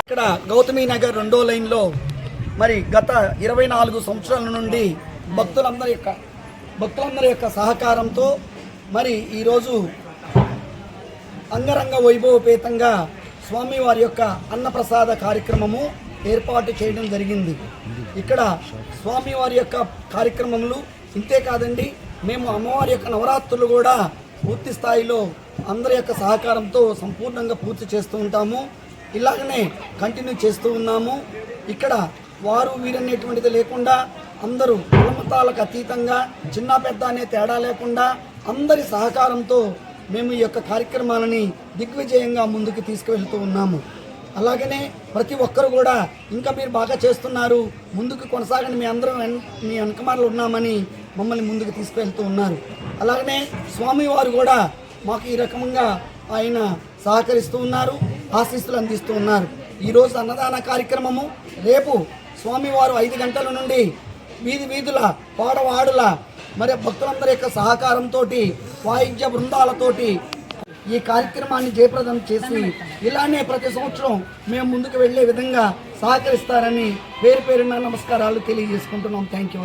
ఇక్కడ గౌతమి నగర్ రెండో లైన్లో మరి గత ఇరవై నాలుగు సంవత్సరాల నుండి భక్తులందరి యొక్క భక్తులందరి యొక్క సహకారంతో మరి ఈరోజు అంగరంగ వైభవపేతంగా స్వామివారి యొక్క అన్నప్రసాద కార్యక్రమము ఏర్పాటు చేయడం జరిగింది. ఇక్కడ స్వామివారి యొక్క కార్యక్రమములు ఇంతే కాదండి మేము అమ్మవారి యొక్క నవరాత్రులు కూడా పూర్తి స్థాయిలో అందరి యొక్క సహకారంతో సంపూర్ణంగా పూర్తి చేస్తూ ఉంటాము. ఇలాగనే కంటిన్యూ చేస్తూ ఉన్నాము. ఇక్కడ వారు వీరనేటువంటిది లేకుండా అందరూ కులమతాలకు అతీతంగా చిన్న పెద్ద అనే తేడా లేకుండా అందరి సహకారంతో మేము ఈ యొక్క కార్యక్రమాలని దిగ్విజయంగా ముందుకు తీసుకువెళ్తూ ఉన్నాము. అలాగనే ప్రతి ఒక్కరు కూడా ఇంకా మీరు బాగా చేస్తున్నారు ముందుకు కొనసాగని మీ అందరం మీ వెనకమారలు ఉన్నామని మమ్మల్ని ముందుకు తీసుకువెళ్తూ ఉన్నారు. అలాగనే స్వామివారు కూడా మాకు ఈ రకంగా ఆయన సహకరిస్తూ ఉన్నారు ఆశీస్సులు అందిస్తూ ఉన్నారు. ఈరోజు అన్నదాన కార్యక్రమము రేపు స్వామివారు ఐదు గంటల నుండి వీధి వీధుల పాడవాడుల మరి భక్తులందరి యొక్క సహకారంతో వాయిద్య బృందాలతోటి ఈ కార్యక్రమాన్ని జయప్రదం చేసి ఇలానే ప్రతి సంవత్సరం మేము ముందుకు వెళ్ళే విధంగా సహకరిస్తారని పేరు పేరున నమస్కారాలు తెలియజేసుకుంటున్నాం. Thank you